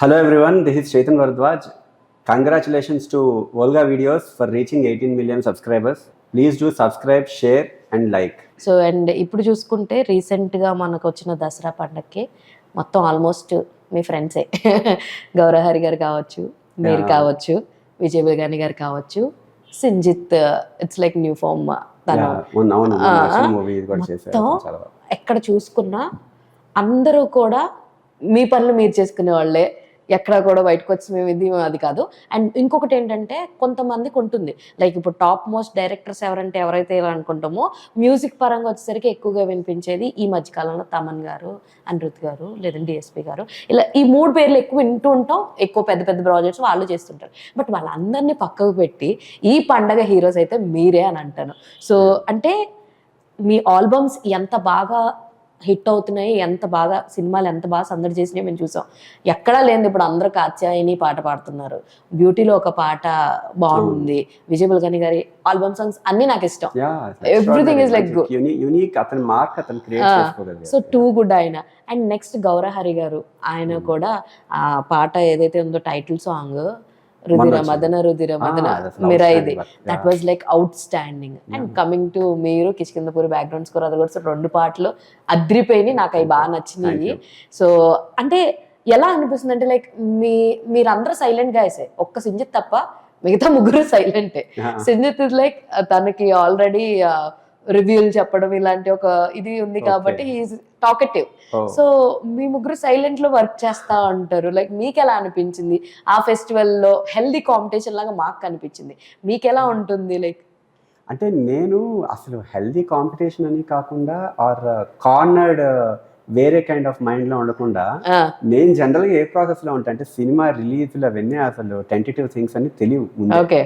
Hello everyone, this is Chetan Varadwaj. Congratulations to Volga Videos for reaching 18 million subscribers. Please do subscribe, share and like. So and ఇప్పుడు చూసుకుంటే రీసెంట్గా మనకు వచ్చిన దసరా పండగకి మొత్తం almost మీ ఫ్రెండ్సే గౌరహరి గారు కావచ్చు మీరు. కావచ్చు విజయ్ బిగాని గారు కావచ్చు Sinjith it's like new form తను మొత్తం. ఎక్కడ చూసుకున్నా అందరూ కూడా మీ పనులు మీరు చేసుకునే వాళ్ళే ఎక్కడ కూడా బయటకు వచ్చి మేము ఇది అది కాదు. అండ్ ఇంకొకటి ఏంటంటే కొంతమందికి ఉంటుంది. లైక్ ఇప్పుడు టాప్ మోస్ట్ డైరెక్టర్స్ ఎవరంటే ఎవరైతే ఇలా అనుకుంటామో మ్యూజిక్ పరంగా వచ్చేసరికి ఎక్కువగా వినిపించేది ఈ మధ్యకాలంలో తమన్ గారు అనిరుద్ గారు లేదంటే డిఎస్పి గారు. ఇలా ఈ మూడు పేర్లు ఎక్కువ వింటూ ఉంటాం. ఎక్కువ పెద్ద పెద్ద ప్రాజెక్ట్స్ వాళ్ళు చేస్తుంటారు. బట్ వాళ్ళందరినీ పక్కకు పెట్టి ఈ పండగ హీరోస్ అయితే మీరే అని అంటాను. సో అంటే మీ ఆల్బమ్స్ ఎంత బాగా హిట్ అవుతున్నాయి ఎంత బాగా సినిమాలు ఎంత బాగా సందడి చేసినాయి మేము చూసాం. ఎక్కడా లేదు ఇప్పుడు అందరూ కాత్యాయని పాట పాడుతున్నారు. బ్యూటీలో ఒక పాట బాగుంది. విజయ్ బుల్గని గారి ఆల్బమ్ సాంగ్స్ అన్ని నాకు ఇష్టం. like extraordinary. Uni- unique. అతని మార్క్ అతను క్రియేట్ సో టూ గుడ్ ఆయన. అండ్ నెక్స్ట్ గౌరహరి గారు ఆయన కూడా ఆ పాట ఏదైతే ఉందో టైటిల్ సాంగ్ రుదిర వచ్చింది. మదన రుదిర Ah, మదన that's an మిరా outstanding ఇది work. That. Was like outstanding and coming to మీరు కిష్కిందపూరి బ్యాక్గ్రౌండ్ స్కోర్ అది కూడా రెండు పాటలు అద్రిపోయినాయి నాకు అవి బాగా నచ్చినాయి. సో అంటే ఎలా అనిపిస్తుంది అంటే లైక్ మీ మీరందరూ సైలెంట్గా వేసే ఒక్క సింజిత్ తప్ప మిగతా ముగ్గురు సైలెంటే. సింజిత్ ఇస్ లైక్ తనకి ఆల్రెడీ రివ్యూలు చెప్పడం ఇలాంటి ఒక ఇది ఉంది కాబట్టి. He's talkative. సో మీ ముగ్గురు సైలెంట్లో వర్క్ చేస్తా ఉంటారు లైక్ మీకు ఎలా అనిపించింది? ఆ ఫెస్టివల్లో హెల్దీ కాంపిటీషన్ లాగా మాకు కనిపించింది. మీకు ఎలా ఉంటుంది లైక్ అంటే నేను అసలు హెల్దీ కాంపిటీషన్ అని కాకుండా ఆర్ కార్నర్డ్ వేరే కైండ్ ఆఫ్ మైండ్లో ఉండకుండా నేను జనరల్గా ఏ ప్రాసెస్లో ఉంటా అంటే సినిమా రిలీజ్లు అవన్నీ అసలు టెంటేటివ్ థింగ్స్ అని తెలియవు. ఓకే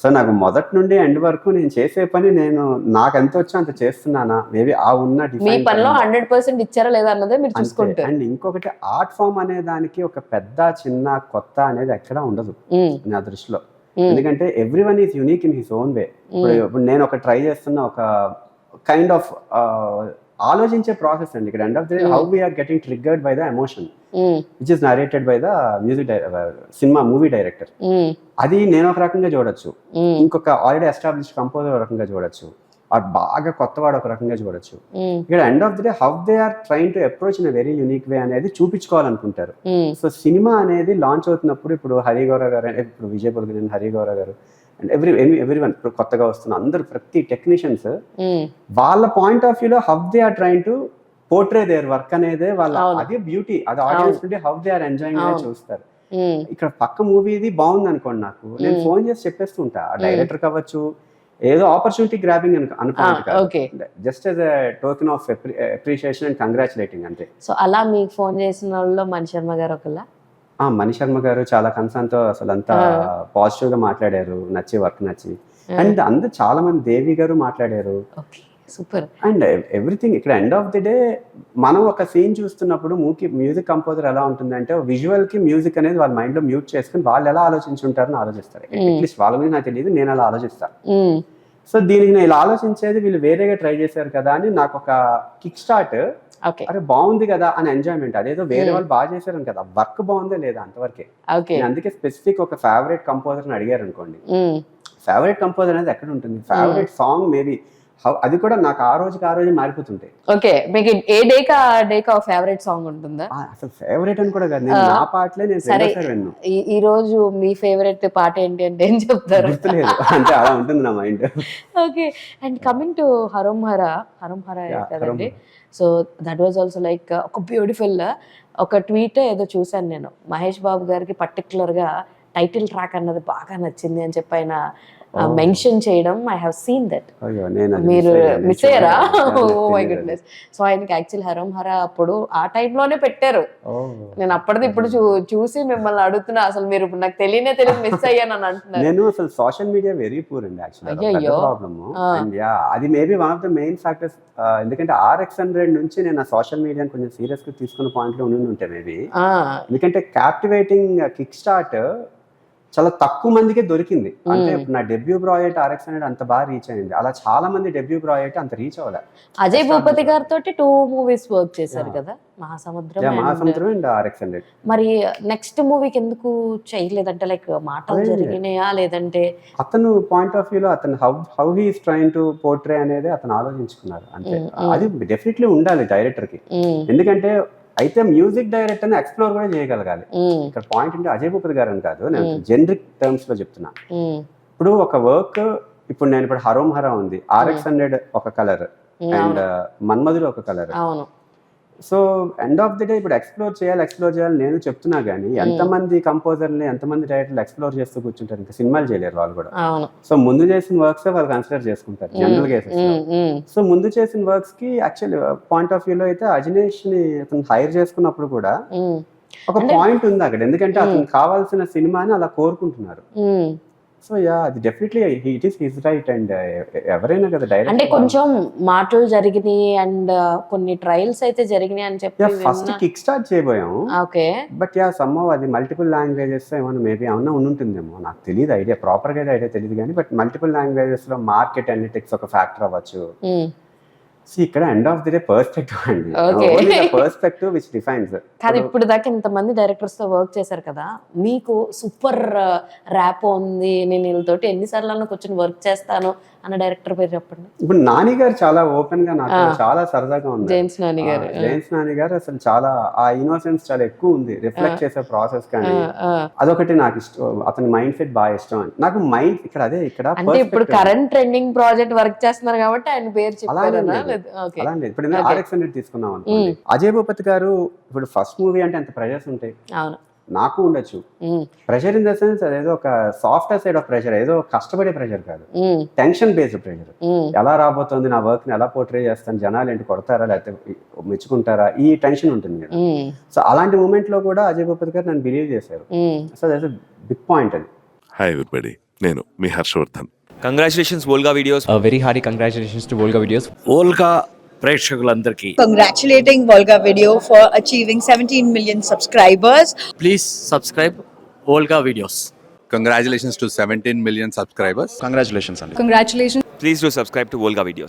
సో నాకు మొదటి నుండి ఎండ్ వరకు నేను చేసే పని నేను నాకు ఎంత వచ్చో అంత చేస్తున్నానా? మేబీ ఆ ఉన్న మీ పనిలో హండ్రెడ్ పర్సెంట్ ఇచ్చారా లేదా అన్నదే మీరు అండ్ ఇంకొకటి ఆర్ట్ ఫామ్ అనే దానికి ఒక పెద్ద చిన్న కొత్త అనేది ఎక్కడా ఉండదు నా దృష్టిలో. ఎందుకంటే every one is unique in his own way. ఇప్పుడు నేను ఒక ట్రై చేస్తున్న ఒక కైండ్ ఆఫ్ ఆలోచించే ప్రాసెస్ అండి. ఇక్కడ end of the. How we are getting triggered by the emotion which is narrated by the music cinema movie director అది నేను ఒక రకంగా చూడొచ్చు. ఉమ్, ఇంకొక ఆల్రెడీ ఎస్టాబ్లిష్ కంపోజర్ ఒక రకంగా చూడొచ్చు. ఆ బాగా కొత్తవాడు ఒక రకంగా చూడొచ్చు. ఇక్కడ end of the day how they are trying to approach in very unique way అనేది చూపించుకోవాలనుకుంటారు. సో సినిమా అనేది లాంచ్ అవుతున్నప్పుడు ఇప్పుడు హరిగౌర గారు ఇప్పుడు విజయ్ బుల్గన్ హరిగౌర గారు అండ్ ఎవ్రీ ఎవ్రీ వన్ ఇప్పుడు కొత్తగా వస్తున్న అందరు ప్రతి టెక్నీషియన్స్ వాళ్ళ పాయింట్ ఆఫ్ వ్యూలో how they are trying to portray their work అనేదే వాళ్ళ. అదే బ్యూటీ అది ఆడియన్స్ నుండి హౌ దే ఆర్ ఎంజాయింగ్ అవును. చూస్తారు. ఇక్కడ పక్క మూవీ ఇది బాగుంది అనుకోండి నాకు నేను. ఫోన్ చేసి చెప్పేస్తుంటా. డైరెక్టర్ కావచ్చు ఏదో ఆపర్చునిటీ గ్రాబింగ్ అనుకోండి just as token of appreciation and congratulating అంతే. సో అలా మీకు ఫోన్ చేసిన వాళ్ళు మణి శర్మ గారు ఒకలా ఆ మణి శర్మ గారు చాలా కన్సర్న్తో అసలు అంతా. పాజిటివ్గా మాట్లాడారు. నచ్చి వర్క్ నచ్చి. అండ్ అందరు చాలా మంది దేవి గారు మాట్లాడారు. సూపర్ అండ్ ఎవ్రీథింగ్ ఇక్కడ ఎండ్ ఆఫ్ ది డే మనం ఒక సీన్ చూస్తున్నప్పుడు మూకి మ్యూజిక్ కంపోజర్ ఎలా ఉంటుందంటే విజువల్కి మ్యూజిక్ అనేది వాళ్ళ మైండ్లో మ్యూట్ చేసుకుని వాళ్ళు ఎలా ఆలోచించుంటారని ఆలోచిస్తారు. అట్లీస్ట్ వాళ్ళ మీద నాకు తెలియదు నేను అలా ఆలోచిస్తాను సో దీనికి నేను ఇలా ఆలోచించేది వీళ్ళు వేరేగా ట్రై చేశారు కదా అని నాకు ఒక కిక్ స్టార్ట్. అరే బాగుంది కదా అని ఎంజాయ్మెంట్. అదేదో వేరే Mm. వాళ్ళు బాగా చేశారని కదా. వర్క్ బాగుందా లేదా అంతవరకే? అందుకే స్పెసిఫిక్ ఒక ఫేవరెట్ కంపోజర్ని అడిగారు అనుకోండి ఫేవరెట్ కంపోజర్ అనేది ఎక్కడ ఉంటుంది? ఫేవరెట్ సాంగ్ మేబీ అది కూడా నాకు ఆ రోజుకి ఆ రోజు మారిపోతుంటాయి ఓకే మీకు ఏ డేకా డేకా ఫేవరెట్ సాంగ్ ఉంటుందా ఆ, అసలు ఫేవరెట్ అని కూడా కాదు నేను ఆ. నా పాటలే నేను సరే. విన్నాను ఈ ఈ రోజు మీ ఫేవరెట్ పాట ఏంటి అంటే ఏం చెప్తారు గుర్తులేదు అంటే అలా ఉంటుంది నా mind okay and coming to Harom Hara Harom Hara Yeah, కదండి so that was also like ఒక బ్యూటిఫుల్ ఒక ట్వీట్ ఏదో చూశాను నేను మహేష్ బాబు గారికి particular గా టైటిల్ ట్రాక్ అన్నది బాగా నచ్చింది అని చెప్పి ఆయన. మెన్షన్ చేయడం ఐ హావ్ సీన్ దట్ మీరు. మిస్ అయ్యారా. Oh my. గుడ్నెస్ సో ఆయనకి యాక్చువల్ హరం హర అప్పుడు ఆ టైంలోనే పెట్టారు ఓ. నేను అప్పటిది ఇప్పుడు చూ చూసి మిమ్మల్ని అడుగుతున్నా అసలు మీరు నాకు తెలియనే తెలియదు మిస్ అయ్యాను అని అంటున్నారు నేను అసలు సోషల్ మీడియా వెరీ పూర్ అండి యాక్చువల్లీ అయ్యయ్యో. ప్రాబ్లమ్ ఆ. అండ్ యా అది maybe one of the main factors ఎందుకంటే ఆర్ఎక్స్ హండ్రెడ్ నుంచి నేను ఆ సోషల్ మీడియాని కొంచెం సీరియస్గా తీసుకున్న పాయింట్లో ఉండి ఉంటే మేబీ ఎందుకంటే క్యాప్టివేటింగ్ కిక్ స్టార్ట్ చాలా తక్కువ మందికే దొరికింది. అంటే నా డెబ్యూ ప్రాజెక్ట్ ఆర్ఎక్స్ అనేది అంత బాగా రీచ్ అయింది. అలా చాలా మంది డెబ్యూ ప్రాజెక్ట్ అంత రీచ్ అవ్వలే. అజయ్ భూపతి గారితో టూ మూవీస్ వర్క్ చేశారు కదా? Mahasamudram Mahasamudram and RX hundred మరి నెక్స్ట్ మూవీకి ఎందుకు చేయలేదంటే లైక్ మాటలు. జరిగినాయా? లేదంటే అతను పాయింట్ ఆఫ్ వ్యూలో అతను how how he's trying to portray అనేది అతను ఆలోచించుకున్నారు. అంటే. అది డెఫినెట్లీ ఉండాలి డైరెక్టర్కి. ఎందుకంటే అయితే మ్యూజిక్ డైరెక్టర్ ఎక్స్ప్లోర్ కూడా చేయగలగాలి. ఇక్కడ పాయింట్ అంటే అజయ్ భూపతి గారు అని కాదు నేను జనరిక్ టర్మ్స్లో చెప్తున్నా. ఇప్పుడు ఒక వర్క్ ఇప్పుడు నేను ఇప్పుడు హరోం హరా ఉంది ఆర్ఎక్స్ హండ్రెడ్ ఒక కలర్ అండ్ మన్మధుడు ఒక colour so end of the day ఇప్పుడు ఎక్స్ప్లోర్ చేయాలి ఎక్స్ప్లోర్ చేయాలి నేను చెప్తున్నా కానీ ఎంతమంది కంపోజర్ని ఎంతమంది డైరెక్టర్లు ఎక్స్ప్లోర్ చేస్తూ కూర్చుంటారు ఇంకా సినిమాలు చేయలేరు వాళ్ళు కూడా. సో ముందు చేసిన వర్క్స్ వాళ్ళు కన్సిడర్ చేసుకుంటారు general cases um, um, so ముందు చేసిన వర్క్స్కి యాక్చువల్లీ పాయింట్ ఆఫ్ వ్యూలో అయితే అజనేష్ని అతను హైర్ చేసుకున్నప్పుడు కూడా ఒక పాయింట్ ఉంది అక్కడ. ఎందుకంటే అతనికి కావాల్సిన సినిమాని అలా కోరుకుంటున్నారు. సో యా అది definitely it is his right and ఎవరైనా కదా అంటే డైరెక్ట్ కొంచెం మాటలు జరిగినాయి అండ్ కొన్ని ట్రయల్స్ అయితే జరిగినాయి అని చెప్పి ఫస్ట్ కిక్ స్టార్ట్ చేయబోయాం. ఓకే. బట్ యా సమ్మవ్ అది మల్టిపుల్ లాంగ్వేజెస్ ఏమైనా మేబీ ఏమన్నా ఉంటుందేమో నాకు తెలియదు ఐడియా ప్రాపర్గా అయితే ఐడియా తెలియదు కానీ బట్ మల్టిపుల్ లాంగ్వేజెస్లో మార్కెట్ అనలిటిక్స్ ఒక ఫ్యాక్టర్ అవ్వచ్చు. సో ఇక్కడ end of the day perspective అండి. పర్స్పెక్టివ్ విచ్ డిఫైన్స్ కాదు ఇప్పుడు దాకా ఇంతమంది డైరెక్టర్స్తో వర్క్ చేశారు కదా మీకు సూపర్ ర్యాప్ ఉంది నేను వీళ్ళతోటి ఎన్నిసార్లు కూర్చొని వర్క్ చేస్తాను అన్న డైరెక్టర్ పేరు చెప్పండి. ఇప్పుడు నాని గారు చాలా ఓపెన్గా నాకు చాలా సరదాగా ఉంది జేమ్స్ నాని గారు జేమ్స్ నాని గారు అసలు చాలా ఆ ఇన్నోసెన్స్ చాలా ఎక్కువ ఉంది. రిఫ్లెక్ట్ చేసే ప్రాసెస్ కానీ అదొకటి నాకు ఇష్టం అతని మైండ్ సెట్ బాగా ఇష్టం అని. నాకు మైండ్ ఇక్కడ అదే ఇక్కడ అంటే ఇప్పుడు. కరెంట్ ట్రెండింగ్ ప్రాజెక్ట్ వర్క్ చేస్తున్నారు కాబట్టి ఆయన పేరు ఓకే. అలా ఇప్పుడు ఆర్ఎక్స్ హండ్రెడ్ తీసుకున్నాం అనుకోండి. అజయ్ భూపతి గారు ఇప్పుడు ఫస్ట్ మూవీ అంటే ఎంత ప్రెషర్స్ ఉంటాయి? అవును. నాకు ఉండొచ్చు. ప్రెషర్ ఇన్ ద సెన్స్ అదేదో ఒక సాఫ్ట్వేర్ సైడ్ ఆఫ్ ప్రెషర్ ఏదో కష్టపడే ప్రెషర్ కాదు. టెన్షన్ బేస్డ్ ప్రెషర్ ఎలా రాబోతుంది నా వర్క్ని ఎలా పోర్ట్రే చేస్తాను జనాలు ఏంటి కొడతారా లేకపోతే మెచ్చుకుంటారా ఈ టెన్షన్ ఉంటుంది కదా సో అలాంటి మూమెంట్లో కూడా అజయ్ భూపతి గారు నన్ను బిలీవ్ చేశారు. సో దట్స్ బిగ్ పాయింట్ అది. హాయ్ ఎవ్రీబడి నేను మీ Harshavardhan. Congratulations Volga Videos A very hearty congratulations to Volga Videos. Volga ప్రేక్షకులందరికీ congratulating Volga Video for achieving 17 million subscribers. Please subscribe Volga Videos Congratulations to 17 million subscribers. congratulations Andy. Please do subscribe to Volga Videos